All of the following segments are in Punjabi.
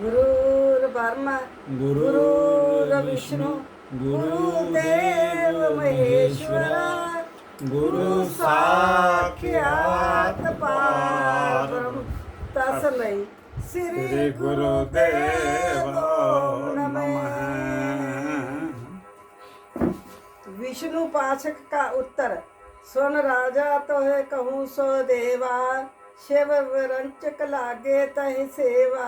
ਗੁਰੂ ਬਰਮਾ ਗੁਰੂ ਵਿਸ਼ਨੂੰ ਗੁਰੂ ਦੇਵ ਮਹੇਸ਼ਵਰ ਗੁਰੂ ਸਾਖਿਆਤ ਪਾਰਮ ਤਸਮੈ ਸ੍ਰੀ ਗੁਰੂ ਦੇਵ विष्णु पाशक का उत्तर सुन राजा तो है कहूँ सो देवा ਸ਼ਿਵ ਵਰੰਚਕ ਲਾਗੇ ਤਹਿ ਸੇਵਾ।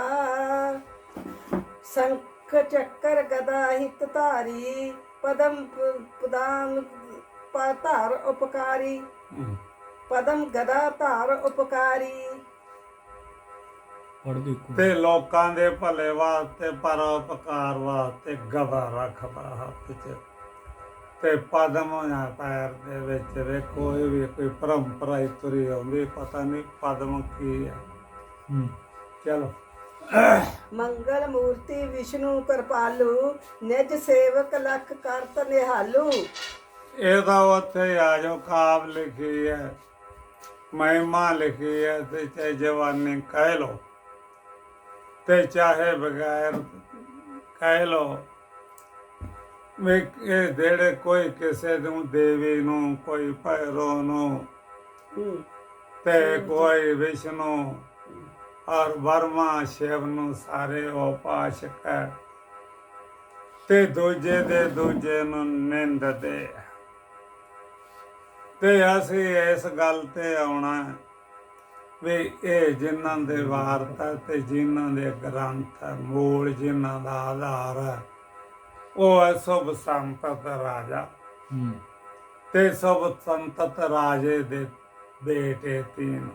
ਸੰਖ ਚੱਕਰ ਗਦਾ ਹਿਤ ਧਾਰੀ ਪਦਮ ਪਦਾਮ ਪਾਤਾਰ ਉਪਕਾਰੀ। ਪਦਮ ਗਦਾ ਧਾਰ ਉਪਕਾਰੀ। ਪੜ ਲੋਕਾਂ ਦੇ ਭਲੇ ਵਾਸਤੇ ਪਰਉਪਕਾਰ ਵਾਸਤੇ ਗਵਾ ਰੱਖਦਾ ਹੱਥ 'ਚ ਤੇ ਪਦਮ ਆ ਪੈਰ ਦੇ ਵਿੱਚ ਵੇਖੋ ਇਹ ਵੀ ਕੋਈ ਪਰੰਪਰਾ ਹੀ ਤੁਰੀ ਆਉਂਦੀ ਪਤਾ ਨਹੀਂ ਪਦਮ ਕੀ ਆ। ਚਲੋ। ਮੰਗਲ ਮੂਰਤੀ ਵਿਸ਼ਨੂੰ ਕਿਰਪਾਲੂ ਨਿਜ ਸੇਵਕ ਲਖ ਕਰਤ ਨਿਹਾਲੂ। ਇਹਦਾ ਉੱਥੇ ਆ ਜੋ ਕਾਬ ਲਿਖੀ ਹੈ ਮਹਿਮਾ ਲਿਖੀ ਹੈ ਤੇ ਚਾਹੇ ਜਵਾਨੀ ਕਹਿ ਲੋ ਤੇ ਚਾਹੇ ਬਗੈਰ ਕਹਿ ਲੋ ਇਹ ਦੇੜੇ ਕੋਈ ਕਿਸੇ ਨੂੰ ਦੇਵੀ ਨੂੰ ਕੋਈ ਭੈਰੋ ਨੂੰ ਤੇ ਕੋਈ ਵਿਸ਼ਨੂੰ ਔਰ ਵਰਮਾ ਸ਼ਿਵ ਨੂੰ ਸਾਰੇ ਉਪਾਸ਼ਕ ਹੈ ਤੇ ਦੂਜੇ ਦੇ ਦੂਜੇ ਨੂੰ ਨਿੰਦਦੇ ਤੇ ਅਸੀਂ ਇਸ ਗੱਲ ਤੇ ਆਉਣਾ ਵੀ ਇਹ ਜਿੰਨਾਂ ਦੇ ਵਾਰਤਾ ਤੇ ਜਿਨ੍ਹਾਂ ਦੇ ਗ੍ਰੰਥ ਮੂਲ ਜਿਨ੍ਹਾਂ ਦਾ ਆਧਾਰ ਹੈ ਉਹ ਹੈ ਸੁਭ ਸੰਤਤ ਰਾਜਾ। ਹੂੰ। ਤੇ ਸਭ ਸੰਤਤ ਰਾਜੇ ਦੇ ਬੇਟੇ ਤੀਨ।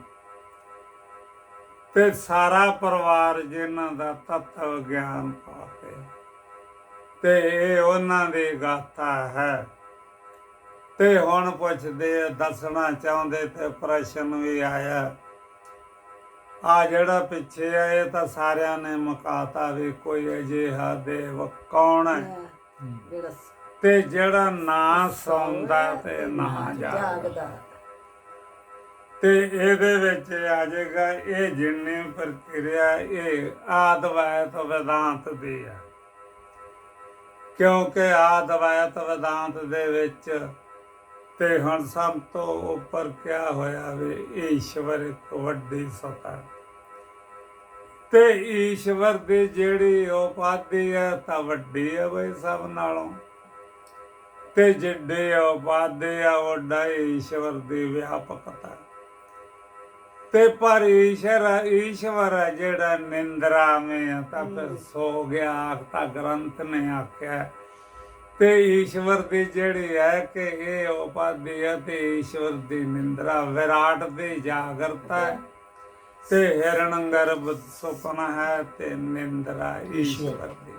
ਤੇ ਸਾਰਾ ਪਰਿਵਾਰ ਜਿਨ੍ਹਾਂ ਦਾ ਤਤਵ ਗਿਆਨ ਪਾਤੇ ਤੇ ਇਹ ਉਹਨਾਂ ਦੀ ਗਾਥਾ ਹੈ। ਤੇ ਹੁਣ ਪੁੱਛਦੇ ਆ, ਦੱਸਣਾ ਚਾਹੁੰਦੇ ਤੇ ਪ੍ਰਸ਼ਨ ਵੀ ਆਇਆ। ਆ ਜਿਹੜਾ ਪਿੱਛੇ ਆ ਇਹ ਤਾਂ ਸਾਰਿਆਂ ਨੇ ਮੁਕਾਤਾ ਵੀ ਕੋਈ ਅਜਿਹਾ ਦੇਵ ਕੌਣ ਹੈ। ਜਿਹੜਾ ਤੇ ਜਿਹੜਾ ਨਾ ਸੌਂਦਾ ਤੇ ਨਾ ਜਾਗਦਾ। ਤੇ ਇਹਦੇ ਵਿੱਚ ਆ ਜਾਏਗਾ ਇਹ ਜਿੰਨੀ ਪ੍ਰਕਿਰਿਆ ਇਹ ਆਦਵੈਤ ਵਿਦਾਂਤ ਦੀ ਹੈ ਕਿਉਂਕਿ ਆਦਵੈਤ ਵਿਦਾਂਤ ਦੇ ਵਿੱਚ ਤੇ ਹੁਣ ਸਭ ਤੋਂ ਉੱਪਰ ਕਿਆ ਹੋਇਆ ਵੀ ਈਸ਼ਵਰ ਇੱਕ ਵੱਡੀ ਸਤਾ। ਤੇ ਈਸ਼ਵਰ ਦੀ ਜਿਹੜੀ ਉਪਾਧੀ ਹੈ ਤਾਂ ਵੱਡੀ ਹੈ ਬਈ ਸਭ ਨਾਲੋਂ। ਤੇ ਜਿੱਡੇ ਉਪਾਧੀ ਆ ਵੱਡਾ ਈਸ਼ਵਰ ਦੀ ਵਿਆਪਕਤਾ ਤੇ। ਪਰ ਈਸ਼ਰ ਈਸ਼ਵਰ ਜਿਹੜਾ ਨਿੰਦਰਾ ਮੇ ਤਾਂ ਫਿਰ ਸੋ ਗਿਆ ਆਖਤਾ ਗ੍ਰੰਥ ਨੇ ਆਖਿਆ। ਤੇ ਈਸ਼ਵਰ ਦੀ ਜਿਹੜੀ ਹੈ ਕਿ ਇਹ ਉਪਾਧੀ ਹੈ ਤੇ ਈਸ਼ਵਰ ਦੀ ਨਿੰਦਰਾ ਵਿਰਾਟ ਦੀ ਜਾਗਰਤਾ ਹੈ। ਤੇ ਹਿਰਣ ਗਰਭ ਸੁਪਨਾ ਹੈ ਤੇ ਨਿੰਦਰਾ ਈਸ਼ਵਰ। ਦੀ।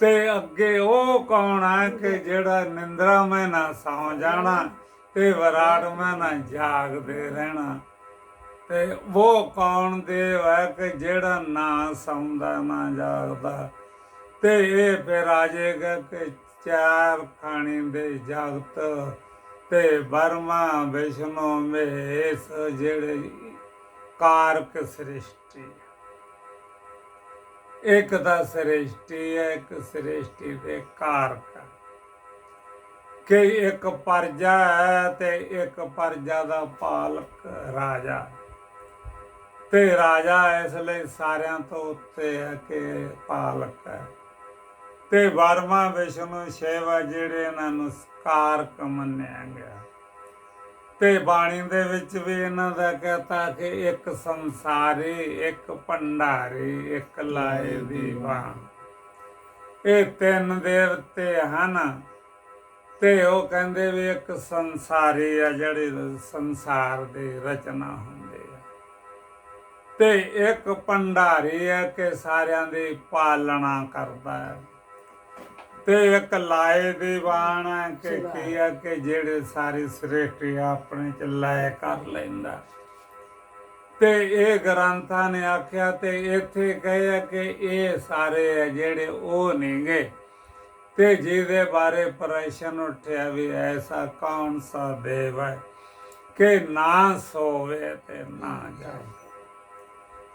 ਤੇ ਅੱਗੇ ਉਹ ਕੌਣ ਹੈ ਕਿ ਜਿਹੜਾ ਨਿੰਦਰਾ ਮੈਂ ਨਾ ਸੌ ਜਾਣਾ ਤੇ ਵਿਰਾਟ ਮੈਂ ਨਾ ਜਾਗਦੇ ਰਹਿਣਾ। ਤੇ ਉਹ ਕੌਣ ਦੇਵ ਹੈ ਕਿ ਜਿਹੜਾ ਨਾ ਸੌਂਦਾ ਨਾ ਜਾਗਦਾ। ਤੇ ਇਹ ਫਿਰ ਆ ਜਾਏਗਾ ਕਿ ਚਾਰ ਖਾਣੀ ਦੇ ਜਗਤ ਤੇ ਬਰਮਾ ਵਿਸ਼ਨੂੰ ਮਹੇਸ਼ ਜਿਹੜੇ ਕਾਰਕ ਸ੍ਰਿਸ਼ਟੀ। ਇੱਕ ਦਾ ਸ੍ਰਿਸ਼ਟੀ ਹੈ, ਇੱਕ ਸ੍ਰਿਸ਼ਟੀ ਦੇ ਕਾਰਕ। ਕਿ ਇੱਕ ਪਰਜਾ ਹੈ ਤੇ ਇੱਕ ਪਰਜਾ ਦਾ ਪਾਲਕ ਰਾਜਾ। ਤੇ ਰਾਜਾ ਇਸ ਲਈ ਸਾਰਿਆਂ ਤੋਂ ਉੱਤੇ ਹੈ ਕਿ ਪਾਲਕ ਹੈ। ਤੇ ਵਰਮਾ, ਵਿਸ਼ਨੂੰ, ਸ਼ੈਵਾ ਜਿਹੜੇ ਇਹਨਾਂ ਨੂੰ ਕਾਰਕ ਮੰਨਿਆ ਗਿਆ। ਤੇ ਬਾਣੀ ਦੇ ਵਿੱਚ ਵੀ ਇਹਨਾਂ ਦਾ ਕਹਤਾ ਕਿ ਇੱਕ ਸੰਸਾਰੀ, ਇੱਕ ਭੰਡਾਰੀ, ਇੱਕ ਲਾਏ ਦੀਵਾਨ ਇਹ ਤਿੰਨ ਦੇਵਤੇ ਹਨ ਤੇ ਉਹ ਕਹਿੰਦੇ ਵੀ ਇੱਕ ਸੰਸਾਰੀ ਆ ਜਿਹੜੇ ਸੰਸਾਰ ਦੀ ਰਚਨਾ ਹੁੰਦੀ ਆ। ਤੇ ਇੱਕ ਭੰਡਾਰੀ ਹੈ ਕਿ ਸਾਰਿਆਂ ਦੀ ਪਾਲਣਾ ਕਰਦਾ ਹੈ ਤੇ ਇੱਕ ਲਾਏ ਦੀਵਾਨ ਹੈ ਕਿ ਕੀ ਹੈ ਕਿ ਜਿਹੜੇ ਸਾਰੀ ਸ੍ਰਿਸ਼ਟੀ ਆਪਣੇ ਚ ਲੈ ਕਰ ਲੈਂਦਾ। ਤੇ ਇਹ ਗ੍ਰੰਥਾਂ ਨੇ ਆਖਿਆ ਤੇ ਇੱਥੇ ਕਹੇ ਕਿ ਇਹ ਸਾਰੇ ਜਿਹੜੇ ਉਹ ਨਹੀਂਗੇ ਤੇ ਜਿਹਦੇ ਬਾਰੇ ਪ੍ਰਸ਼ਨ ਉੱਠਿਆ ਵੀ ਐਸਾ ਕੌਣ ਸਾ ਦੇਵ ਹੈ ਕਿ ਨਾ ਸੋਵੇ ਤੇ ਨਾ ਜਾਗੇ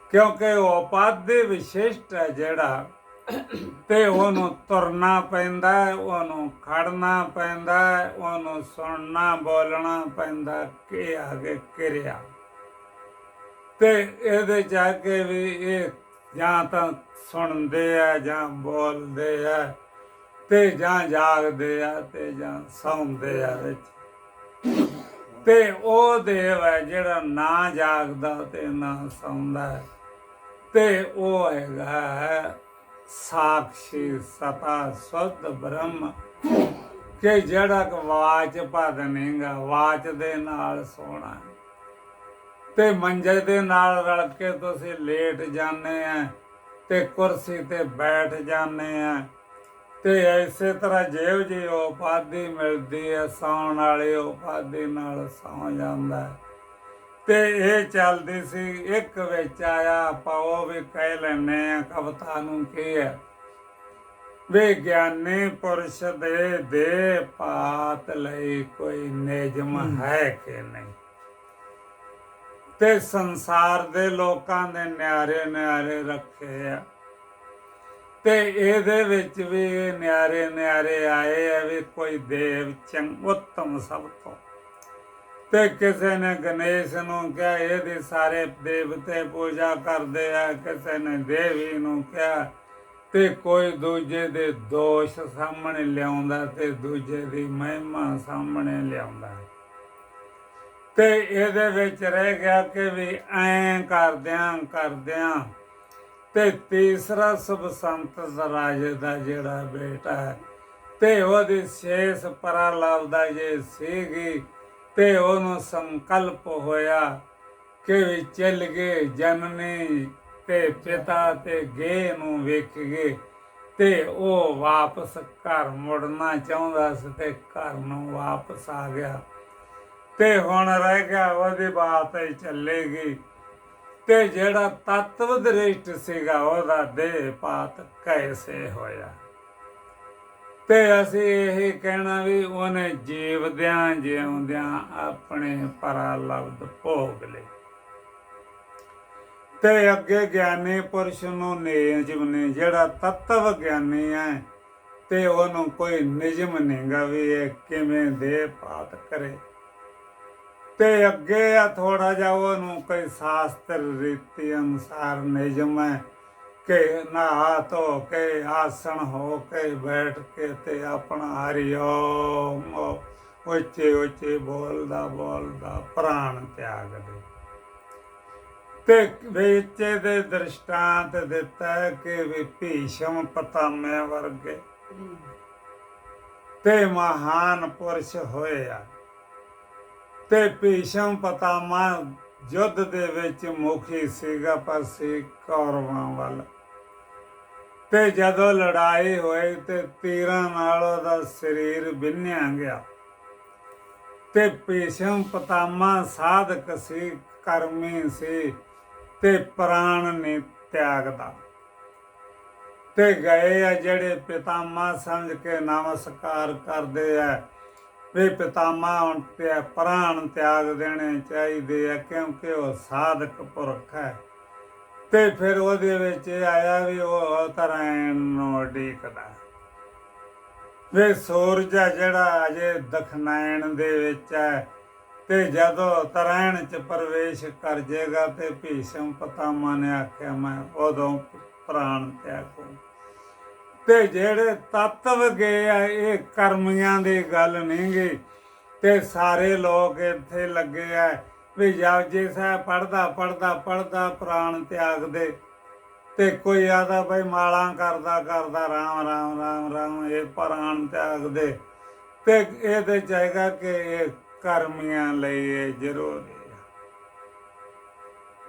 ਕਿਉਂਕਿ ਉਹ ਉਪਾਧੀ ਵਿਸ਼ਿਸ਼ਟ ਹੈ ਜਿਹੜਾ ਤੇ ਉਹਨੂੰ ਤੁਰਨਾ ਪੈਂਦਾ ਹੈ, ਉਹਨੂੰ ਖੜਨਾ ਪੈਂਦਾ ਹੈ, ਉਹਨੂੰ ਸੁਣਨਾ ਬੋਲਣਾ ਪੈਂਦਾ ਕਿ ਆਗੇ ਕਿਰਿਆ। ਤੇ ਇਹਦੇ ਜਾ ਕੇ ਵੀ ਇਹ ਜਾਂ ਤਾਂ ਸੁਣਦੇ ਆ ਜਾਂ ਬੋਲਦੇ ਆ ਤੇ ਜਾਂ ਜਾਗਦੇ ਆ ਤੇ ਜਾਂ ਸੌਂਦੇ ਆ ਵਿੱਚ। ਤੇ ਉਹ ਦੇਵ ਹੈ ਜਿਹੜਾ ਨਾ ਜਾਗਦਾ ਤੇ ਨਾ ਸੌਂਦਾ ਤੇ ਉਹ ਹੈਗਾ ਹੈ ਸਾਖੀ ਸਤਾ ਸੁਧ ਬ੍ਰਹਮ। ਕਿ ਜਿਹੜਾ ਕਿ ਵਾਚ ਪਦ ਵਾਚ ਦੇ ਨਾਲ ਸੋਣਾ ਤੇ ਮੰਜੇ ਦੇ ਨਾਲ ਰਲ ਕੇ ਤੁਸੀਂ ਲੇਟ ਜਾਂਦੇ ਆ ਤੇ ਕੁਰਸੀ ਤੇ ਬੈਠ ਜਾਂਦੇ ਆ ਤੇ ਇਸੇ ਤਰ੍ਹਾਂ ਜਿਹੋ ਜਿਹੀ ਉਪਾਧੀ ਮਿਲਦੀ ਹੈ, ਸੌਣ ਵਾਲੀ ਉਪਾਧੀ ਨਾਲ ਸੌ ਜਾਂਦਾ ਹੈ। ਤੇ ਇਹ ਚੱਲਦੀ ਸੀ ਇੱਕ ਵਿੱਚ ਆਇਆ ਆਪਾਂ ਉਹ ਵੀ ਕਹਿ ਲੈਨੇ ਆ ਕਵਤਾ ਨੂੰ ਕੀ ਹੈ? ਵੇ ਗਿਆਨੀ ਪੁਰਸ਼ ਦੇ ਦੇ ਪਾਤ ਲਈ ਕੋਈ ਨਿਯਮ ਹੈ। ਕਿ ਨਹੀਂ? ਤੇ ਸੰਸਾਰ ਦੇ ਲੋਕਾਂ ਦੇ ਨਿਆਰੇ ਨਿਆਰੇ ਰੱਖੇ ਆ। ਤੇ ਇਹਦੇ ਵਿੱਚ ਵੀ ਇਹ ਨਿਆਰੇ ਨਿਆਰੇ ਆਏ ਆ ਵੀ ਕੋਈ ਦੇਵ ਚੰਗ ਉੱਤਮ ਸਭ ਤੋਂ। ਤੇ ਕਿਸੇ ਨੇ ਗਣੇਸ਼ ਨੂੰ ਕਿਹਾ, ਇਹਦੇ ਸਾਰੇ ਦੇਵਤੇ ਪੂਜਾ ਕਰਦੇ ਆ। ਕਿਸੇ ਨੇ ਦੇਵੀ ਨੂੰ ਕਿਹਾ, ਤੇ ਕੋਈ ਦੂਜੇ ਦੇ ਦੋਸ਼ ਸਾਹਮਣੇ ਲਿਆਉਂਦਾ ਤੇ ਦੂਜੇ ਦੀ ਮਹਿਮਾ ਸਾਹਮਣੇ ਲਿਆਉਂਦਾ ਤੇ ਇਹਦੇ ਵਿੱਚ ਰਹਿ ਗਿਆ ਕਿ ਵੀ ਐਂ ਕਰਦਿਆਂ ਕਰਦਿਆਂ ਤੇ ਤੀਸਰਾ ਸੁਭ ਸੰਤ ਰਾਜੇ ਦਾ ਜਿਹੜਾ ਬੇਟਾ ਹੈ, ਤੇ ਉਹਦੀ ਸ਼ੇਸ਼ ਪਰਾ ਲੱਭਦਾ ਜੇ ਸੀਗੀ ਤੇ ਉਹਨੂੰ ਸੰਕਲਪ ਹੋਇਆ ਕਿ ਵੀ ਚੱਲ ਗਏ ਜਨਨੀ ਤੇ ਪਿਤਾ ਤੇ ਗੇ ਨੂੰ ਵੇਖ ਗਏ ਤੇ ਉਹ ਵਾਪਸ ਘਰ ਮੁੜਨਾ ਚਾਹੁੰਦਾ ਸੀ ਤੇ ਘਰ ਨੂੰ ਵਾਪਸ ਆ ਗਿਆ। ਤੇ ਹੁਣ ਰਹਿ ਗਿਆ, ਉਹਦੀ ਬਾਤ ਹੀ ਚੱਲੇਗੀ। ਤੇ ਜਿਹੜਾ ਤਤਵ ਦ੍ਰਿਸ਼ਟ ਸੀਗਾ, ਉਹਦਾ ਦੇਹ ਪਾਤ ਕੈਸੇ ਹੋਇਆ? ਤੇ ਅਸੀਂ ਇਹ ਕਹਿਣਾ ਵੀ ਉਹਨੇ ਜੀਵਦਿਆਂ ਜਿਉਂਦਿਆਂ ਆਪਣੇ ਪਰਾ ਲਬਦ ਭੋਗ ਲਏ। ਤੇ ਅੱਗੇ ਗਿਆਨੀ ਪੁਰਸ਼ ਨੂੰ ਨਿਯਮ ਨੇ ਜਿਹੜਾ ਤਤਵ ਗਿਆਨੀ ਹੈ, ਤੇ ਉਹਨੂੰ ਕੋਈ ਨਿਯਮ ਨਹੀਂਗਾ ਵੀ ਇਹ ਕਿਵੇਂ ਦੇ ਪਾਤ ਕਰੇ। ਤੇ ਅੱਗੇ ਆ ਥੋੜਾ ਜਿਹਾ ਉਹਨੂੰ ਕੋਈ ਸ਼ਾਸਤਰ ਰੀਤੀ ਅਨੁਸਾਰ ਨਿਯਮ ਹੈ ਕੇ ਨਹਾ ਧੋ ਕੇ ਆਸਣ ਹੋ ਕੇ ਬੈਠ ਕੇ ਤੇ ਆਪਣਾ ਹਰੀ ਹਰਿਓਮ ਉੱਚੇ ਉੱਚੇ ਬੋਲਦਾ ਬੋਲਦਾ ਪ੍ਰਾਣ ਤਿਆਗ ਦੇ। ਤੇ ਵਿੱਚ ਦੇ ਦ੍ਰਿਸ਼ਟਾਂਤ ਦਿੱਤਾ ਕਿ ਵੀ ਭੀਸ਼ਮ ਪਤਾਮੇ ਵਰਗੇ। ਤੇ ਮਹਾਨ ਪੁਰਸ਼ ਹੋਇਆ ਤੇ ਭੀਸ਼ਮ ਪਤਾਮਾ ਯੁੱਧ ਦੇ ਵਿੱਚ ਮੁਖੀ ਸੀਗਾ ਪਰ ਸੀ ਕੌਰਵਾਂ ਵੱਲ। ਤੇ ਜਦੋਂ ਲੜਾਈ ਹੋਈ ਤੇ ਤੀਰਾਂ ਨਾਲ ਉਹਦਾ ਸਰੀਰ ਬਿੰਨਿਆ ਗਿਆ। ਤੇ ਭੀਸ਼ਮ ਪਤਾਮਾ ਸਾਧਕ ਸੀ, ਕਰਮੀ ਸੀ ਤੇ ਪ੍ਰਾਣ ਨੇ ਤਿਆਗਦਾ। ਤੇ ਗਏ ਆ ਜਿਹੜੇ ਪਿਤਾਮਾ ਸਮਝ ਕੇ ਨਮਸਕਾਰ ਕਰਦੇ ਆ ਵੀ ਪਿਤਾਮਾ ਪ੍ਰਾਣ ਤਿਆਗ ਦੇਣੇ ਚਾਹੀਦੇ ਆ, ਕਿਉਂਕਿ ਉਹ ਸਾਧਕ ਪੁਰਖ ਹੈ। ਤੇ ਫਿਰ ਉਹਦੇ ਵਿੱਚ ਇਹ ਆਇਆ ਵੀ ਉਹ ਤਰਾਇਣ ਨੂੰ ਡੀਕਦਾ ਵੇ ਸੂਰਜ ਜਿਹੜਾ ਅਜੇ ਦਖਨਾਇਣ ਦੇ ਵਿੱਚ ਹੈ, ਤੇ ਜਦੋਂ ਤਰਾਇਣ ਚ ਪ੍ਰਵੇਸ਼ ਕਰ ਜਾਏਗਾ ਤੇ ਭੀਸ਼ਮ ਪਤਾਮਾ ਨੇ ਆਖਿਆ, ਮੈਂ ਉਦੋਂ ਪ੍ਰਾਣ ਤਿਆਗੂ ਤੇ ਜਿਹੜੇ ਤਤਵ ਗਏ ਆ, ਇਹ ਕਰਮੀਆਂ ਦੀ ਗੱਲ ਨਹੀਂ ਤੇ ਸਾਰੇ ਲੋਕ ਇੱਥੇ ਲੱਗੇ ਆ ਵੀ ਜਪਜੀ ਸਾਹਿਬ ਪੜਦਾ ਪੜਦਾ ਪੜਦਾ ਪ੍ਰਾਣ ਤਿਆਗ ਦੇ। ਤੇ ਕੋਈ ਆਦਾ ਬਈ ਮਾਲਾ ਕਰਦਾ ਕਰਦਾ ਰਾਮ ਰਾਮ ਰਾਮ ਰਾਮ, ਇਹ ਪ੍ਰਾਣ ਤਿਆਗ ਦੇ। ਤੇ ਇਹਦੇ ਚਾਹੀਦਾ ਕਿ ਇਹ ਕਰਮੀਆਂ ਲਈ ਇਹ ਜ਼ਰੂਰੀ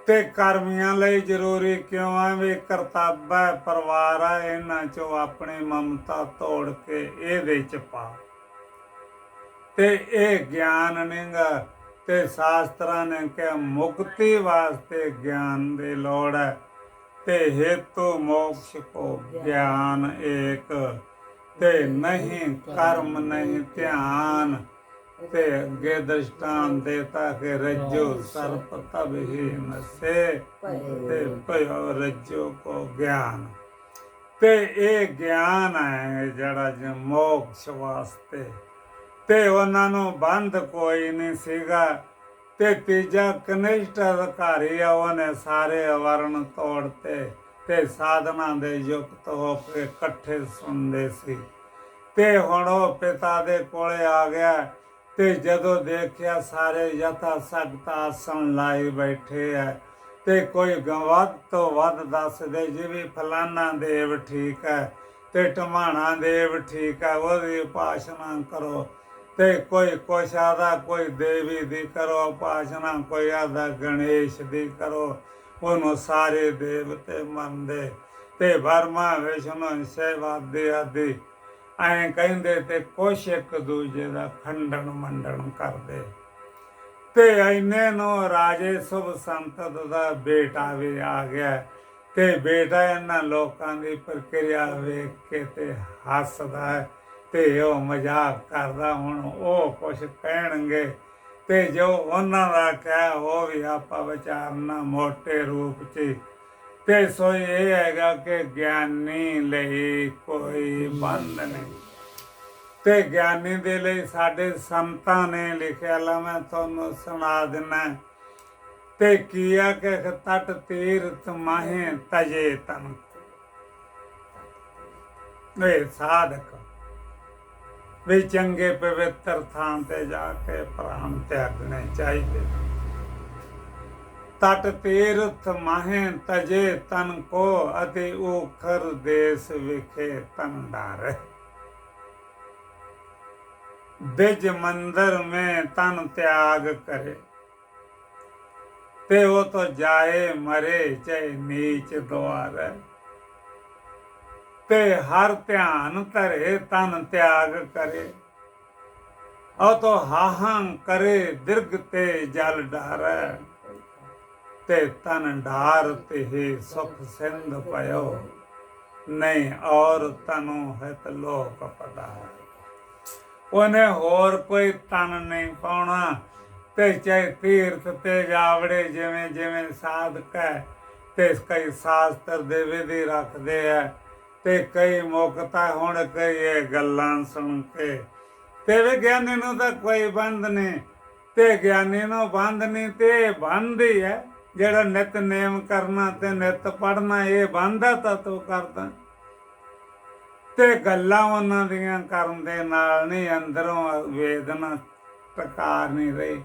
ਤੇ ਕਰਮੀਆਂ ਲਈ ਜ਼ਰੂਰੀ ਕਿਉਂ ਆ? ਵੀ ਕਰਤੱਵ ਹੈ, ਪਰਿਵਾਰ ਆ ਇਹਨਾਂ ਚੋਂ ਆਪਣੀ ਮਮਤਾ ਤੋੜ ਕੇ ਇਹਦੇ ਚ ਪਾ। ਤੇ ਇਹ ਗਿਆਨ ਨਹੀਂਗਾ ਤੇ ਸ਼ਾਸਤਰਾਂ ਨੇ ਕਿਹਾ, ਮੁਕਤੀ ਵਾਸਤੇ ਗਿਆਨ ਦੀ ਲੋੜ ਹੈ। ਤੇ ਹੇਤੂ ਮੋਕਸ਼ ਕੋ ਗਿਆਨ ਏਕ। ਤੇ ਨਹੀਂ, ਕਰਮ ਨਹੀਂ, ਧਿਆਨ। ਤੇ ਅੱਗੇ ਦ੍ਰਿਸ਼ਟਾਂਤ ਦੇਤਾ ਕਿ ਰੱਜੋ ਸਰਪ ਤਬ ਹੀ ਨਸੇ ਤੇ ਭਇਓ ਰੱਜੋ ਕੋ ਗਿਆਨ। ਤੇ ਇਹ ਗਿਆਨ ਹੈ ਜਿਹੜਾ ਜ ਮੋਕਸ਼ ਵਾਸਤੇ। ਤੇ ਉਹਨਾਂ ਨੂੰ ਬੰਦ ਕੋਈ ਨਹੀਂ ਸੀਗਾ। ਤੇ ਤੀਜਾ ਕਨਿਸ਼ਟ ਅਧਿਕਾਰੀ ਆ, ਉਹਨੇ ਸਾਰੇ ਵਰਣ ਤੋੜਤੇ ਤੇ ਸਾਧਨਾ ਦੇ ਯੁਕਤ ਹੋ ਕੇ ਇਕੱਠੇ ਸੁਣਦੇ ਸੀ। ਤੇ ਹੁਣ ਉਹ ਪਿਤਾ ਦੇ ਕੋਲੇ ਆ ਗਿਆ। ਤੇ ਜਦੋਂ ਦੇਖਿਆ ਸਾਰੇ ਯਥਾ ਸਖਤ ਆਸਣ ਲਾਈ ਬੈਠੇ ਆ ਤੇ ਕੋਈ ਗ- ਵੱਧ ਤੋਂ ਵੱਧ ਦੱਸਦੇ ਜਿਵੇਂ ਫਲਾਨਾ ਦੇਵ ਠੀਕ ਹੈ ਤੇ ਟਮਾਣਾ ਦੇਵ ਠੀਕ ਹੈ ਉਹਦੀ ਉਪਾਸਨਾ ਕਰੋ। ਤੇ ਕੋਈ ਕੁਛ ਆਦਾ ਕੋਈ ਦੇਵੀ ਦੀ ਕਰੋ, ਉਪਾਸਨਾ ਕੋਈ ਆਦਾ ਗਣੇਸ਼ ਦੀ ਕਰੋ, ਉਹਨੂੰ ਸਾਰੇ ਦੇਵਤੇ ਮੰਨਦੇ। ਤੇ ਵਰਮਾ, ਵਿਸ਼ਨੂੰ ਸੇਵਾਦੀ ਆਦਿ ਐਂ ਕਹਿੰਦੇ ਤੇ ਕੁਛ ਇੱਕ ਦੂਜੇ ਦਾ ਖੰਡਨ ਮੰਡਨ ਕਰਦੇ। ਤੇ ਐਨੇ ਨੂੰ ਰਾਜੇ ਸੁਭ ਸੰਤਤ ਦਾ ਬੇਟਾ ਵੀ ਆ ਗਿਆ ਤੇ ਬੇਟਾ ਇਹਨਾਂ ਲੋਕਾਂ ਦੀ ਪ੍ਰਕਿਰਿਆ ਵੇਖ ਕੇ ਤੇ ਹੱਸਦਾ ਹੈ ਤੇ ਉਹ ਮਜ਼ਾਕ ਕਰਦਾ, ਹੁਣ ਉਹ ਕੁਛ ਕਹਿਣਗੇ। ਤੇ ਜੋ ਉਹਨਾਂ ਦਾ ਕਹਿ, ਉਹ ਵੀ ਆਪਾਂ ਵਿਚਾਰਨਾ ਮੋਟੇ ਰੂਪ 'ਚ ਤੇ ਸੋ ਇਹ ਹੈਗਾ ਕਿ ਗਿਆਨੀ ਲਈ ਕੋਈ ਬੰਦ ਨਹੀਂ। ਤੇ ਗਿਆਨੀ ਦੇ ਲਈ ਸਾਡੇ ਸੰਤਾਂ ਨੇ ਲਿਖਿਆ, ਲਾ ਮੈਂ ਤੁਹਾਨੂੰ ਸੁਣਾ ਦਿੰਨਾ। ਤੇ ਕੀਆ ਕਿ ਤਟ ਤੀਰਥ ਮਾਹੇ ਤਜੇ ਤਨ। ਵੇ ਸਾਧਕ ਵੀ ਚੰਗੇ ਪਵਿੱਤਰ ਥਾਂ ਤੇ ਜਾ ਕੇ ਪ੍ਰਾਣ ਤਿਆਗਣੇ ਚਾਹੀਦੇ। ਤਟ ਤੀਰਥ ਮਾਹੇ ਤਜੇ ਤਨ ਕੋ ਅਤੇ ਉਹ ਖਰ ਦੇਸ ਵਿਖੇ ਤੰਦਾਰ ਬਿਜ ਮੰਦਰ ਮੈਂ ਤਨ ਤਿਆਗ ਕਰੇ। ਤੇ ਉਹ ਤੋ ਜਾਏ ਮਰੇ ਚੈ ਨੀਚ ਦੁਆਰ। ਤੇ ਹਰ ਧਿਆਨ ਧਰੇ ਤਨ ਤਿਆਗ ਕਰੇ। ਉਹ ਤਾਂ ਹਾਹਾਂ ਕਰੇ ਦਿਰਗ ਤੇ ਜਲ ਡਾਰੇ। ਤੇ ਤਨ ਢਾਰ ਤੇ ਹੀ ਸੁਖ ਸਿੰਧ ਪਇਓ ਨਹੀਂ ਔਰ ਤਨੂ ਹਿਤ ਲੋਕ ਪਦਾਰ ਉਹਨੇ ਹੋਰ ਕੋਈ ਤਨ ਨਹੀਂ ਪਾਉਣਾ, ਤੇ ਚਾਹੇ ਤੀਰਥ ਤੇ ਜਾਵੜੇ ਜਿਵੇਂ ਜਿਵੇਂ ਸਾਧਕ ਹੈ, ਤੇ ਕਈ ਸ਼ਾਸਤਰ ਦੇ ਵਿਧੀ ਰੱਖਦੇ ਆ ਤੇ ਕਈ ਮੁਕਤਾ ਹੁਣ ਕਈ ਇਹ ਗੱਲਾਂ ਸੁਣ ਕੇ। ਤੇ ਵਿਗਿਆਨੀ ਨੂੰ ਤਾਂ ਕੋਈ ਬੰਦ ਨਹੀਂ, ਤੇ ਗਿਆਨੀ ਨੂੰ ਬੰਦ ਨਹੀਂ, ਤੇ ਬੰਦ ਹੀ ਹੈ। ਜਿਹੜਾ ਨਿਤ ਨੇਮ ਕਰਨਾ ਤੇ ਨਿਤ ਪੜਨਾ ਇਹ ਬੰਦਾ ਤਾਂ ਤੂੰ ਕਰਦਾ। ਤੇ ਗੱਲਾਂ ਉਹਨਾਂ ਦੀਆਂ ਕਰਨ ਦੇ ਨਾਲ ਨਹੀਂ, ਅੰਦਰੋਂ ਵੇਦਨਾ ਟਕਾਰ ਨਹੀਂ ਰਹੀ।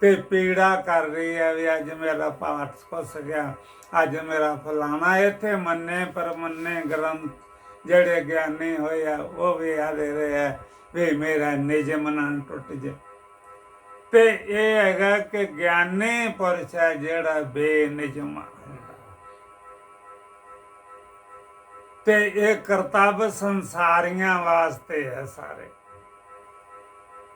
ਤੇ ਪੀੜਾ ਕਰ ਰਹੀ ਹੈ ਵੀ ਅੱਜ ਮੇਰਾ ਪਾਠ ਫਸ ਗਿਆ, ਅੱਜ ਮੇਰਾ ਫਲਾਣਾ ਇੱਥੇ ਮੰਨੇ ਪਰ ਮੰਨੇ ਗ੍ਰੰਥ, ਜਿਹੜੇ ਗਿਆਨੀ ਹੋਏ ਆ, ਉਹ ਵੀ ਆਦੇ ਰਹੇ ਆ, ਵੀ ਮੇਰਾ ਨਿਜਮ ਨਾ ਟੁੱਟ ਜੇ ਤੇ ਇਹ ਹੈਗਾ ਕਿ ਗਿਆਨੀ ਪੁਰਸ਼ ਹੈ ਜਿਹੜਾ ਬੇਨਿਜਮ ਤੇ ਇਹ ਕਰਤੱਵ ਸੰਸਾਰੀਆਂ ਵਾਸਤੇ ਹੈ ਸਾਰੇ।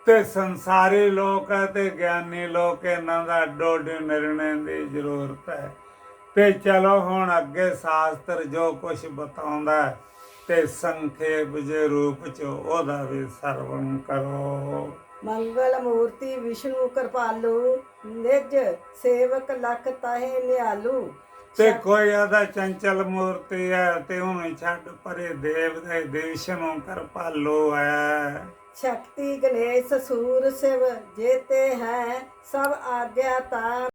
ਤੇ ਸੰਸਾਰੀ ਲੋਕ ਹੈ ਤੇ ਗਿਆਨੀ ਲੋਕ ਇਹਨਾਂ ਦਾ ਡੋਡ ਨਿਰਣੇ ਦੀ ਜ਼ਰੂਰਤ ਹੈ। ਤੇ ਚਲੋ ਹੁਣ ਅੱਗੇ ਸ਼ਾਸਤਰ ਜੋ ਕੁਝ ਬਤਾਉਂਦਾ ਤੇ ਸੰਖੇਪ ਜੇ ਰੂਪ ਚ ਉਹਦਾ ਵੀ ਸਰਵਣ ਕਰੋ। ਮੰਗਲ ਮੂਰਤੀ ਵਿਸ਼ਨੂੰ ਕਿਰਪਾਲੂ ਨਿਜ ਸੇਵਕ ਲਖ ਤਾਹੇ ਨਿਹਾਲੂ। ਤੇ ਕੋਈ ਆਦਾ ਚੰਚਲ ਮੂਰਤੀ ਹੈ ਤੇ ਉਹਨੂੰ ਛੱਡ ਪਰੇ ਦੇਵ ਦੇ ਦੇਸ਼ ਨੂੰ ਕਰਪਾਲੋ ਹੈ। ਸ਼ਕਤੀ ਗਣੇਸ਼ ਸੂਰ ਸਿਵ ਜੇਤੇ ਹੈ ਸਭ ਆਗਿਆ ਤਾ